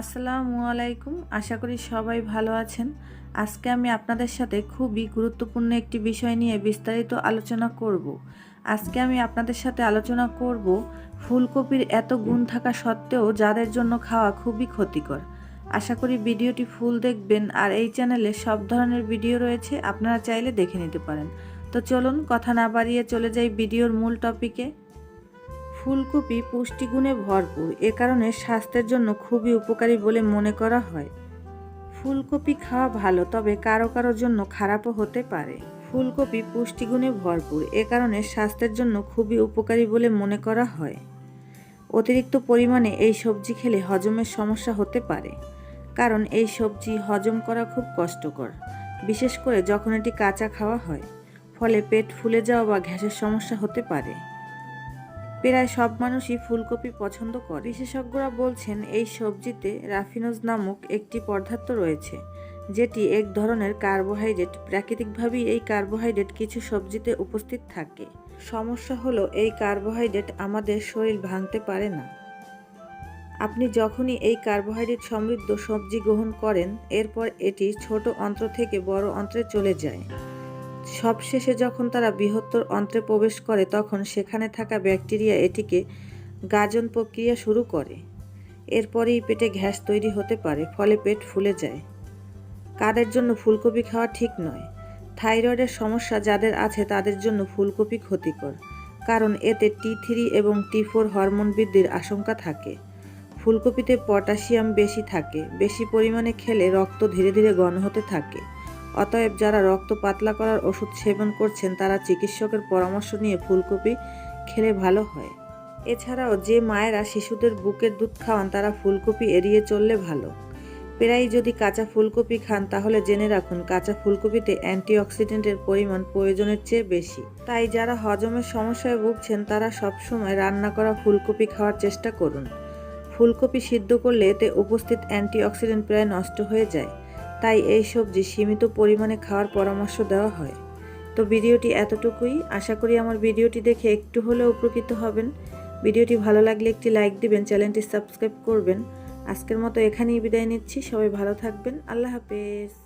আসসালামু আলাইকুম। আশা করি সবাই ভালো আছেন। আজকে আমি আপনাদের সাথে খুবই গুরুত্বপূর্ণ একটি বিষয় নিয়ে বিস্তারিত আলোচনা করব। আজকে আমি আপনাদের সাথে আলোচনা করব ফুলকপির এত গুণ থাকা সত্ত্বেও যাদের জন্য খাওয়া খুবই ক্ষতিকর। আশা করি ভিডিওটি ফুল দেখবেন আর এই চ্যানেলে সব ধরনের ভিডিও রয়েছে, আপনারা চাইলে দেখে নিতে পারেন। তো চলুন, কথা না বাড়িয়ে চলে যাই ভিডিওর মূল টপিকে। ফুলকপি পুষ্টিগুণে ভরপুর, এ কারণে স্বাস্থ্যের জন্য খুবই উপকারী বলে মনে করা হয়। ফুলকপি খাওয়া ভালো, তবে কারও কারও জন্য খারাপও হতে পারে। ফুলকপি পুষ্টিগুণে ভরপুর, এ কারণে স্বাস্থ্যের জন্য খুবই উপকারী বলে মনে করা হয়। অতিরিক্ত পরিমাণে এই সবজি খেলে হজমের সমস্যা হতে পারে, কারণ এই সবজি হজম করা খুব কষ্টকর, বিশেষ করে যখন এটি কাঁচা খাওয়া হয়, ফলে পেট ফুলে যাওয়া বা গ্যাসের সমস্যা হতে পারে। প্রায় সব মানুষই ফুলকপি পছন্দ করে। বিশেষজ্ঞরা বলছেন, এই সবজিতে রাফিনোজ নামক একটি পদার্থ রয়েছে, যেটি এক ধরনের কার্বোহাইড্রেট। প্রাকৃতিকভাবেই এই কার্বোহাইড্রেট কিছু সবজিতে উপস্থিত থাকে। সমস্যা হলো, এই কার্বোহাইড্রেট আমাদের শরীর ভাঙতে পারে না। আপনি যখনই এই কার্বোহাইড্রেট সমৃদ্ধ সবজি গ্রহণ করেন, এরপর এটি ছোট অন্ত্র থেকে বড় অন্ত্রে চলে যায়। সবশেষে যখন তারা বৃহত্তর অন্ত্রে প্রবেশ করে, তখন সেখানে থাকা ব্যাকটেরিয়া এটিকে গাজন প্রক্রিয়া শুরু করে। এরপরেই পেটে গ্যাস তৈরি হতে পারে, ফলে পেট ফুলে যায়। কাদের জন্য ফুলকপি খাওয়া ঠিক নয়? থাইরয়েডের সমস্যা যাদের আছে, তাদের জন্য ফুলকপি ক্ষতিকর, কারণ এতে টি থ্রি এবং টি ফোর হরমোন বৃদ্ধির আশঙ্কা থাকে। ফুলকপিতে পটাশিয়াম বেশি থাকে, বেশি পরিমাণে খেলে রক্ত ধীরে ধীরে ঘন হতে থাকে। অতএব যারা রক্ত পাতলা করার ওষুধ সেবন করছেন, তারা চিকিৎসকের পরামর্শ নিয়ে ফুলকপি খেলে ভালো হয়। এছাড়াও যে মায়েরা শিশুদের বুকের দুধ খাওয়ান, তারা ফুলকপি এড়িয়ে চললে ভালো। প্রায়ই যদি কাঁচা ফুলকপি খান, তাহলে জেনে রাখুন, কাঁচা ফুলকপিতে অ্যান্টিঅক্সিডেন্টের পরিমাণ প্রয়োজনের চেয়ে বেশি। তাই যারা হজমের সমস্যায় ভুগছেন, তারা সবসময় রান্না করা ফুলকপি খাওয়ার চেষ্টা করুন। ফুলকপি সিদ্ধ করলে এতে উপস্থিত অ্যান্টিঅক্সিডেন্ট প্রায় নষ্ট হয়ে যায়। তাই এই সবজি সীমিত পরিমাণে খাওয়ার পরামর্শ দেওয়া হয়। তো ভিডিওটি এতটুকুই। আশা করি আমার ভিডিওটি দেখে একটু হলেও উপকৃত হবেন। ভিডিওটি ভালো লাগলে একটি লাইক দিবেন, চ্যানেলটি সাবস্ক্রাইব করবেন। আজকের মতো এখানেই বিদায় নিচ্ছি। সবাই ভালো থাকবেন। আল্লাহ হাফেজ।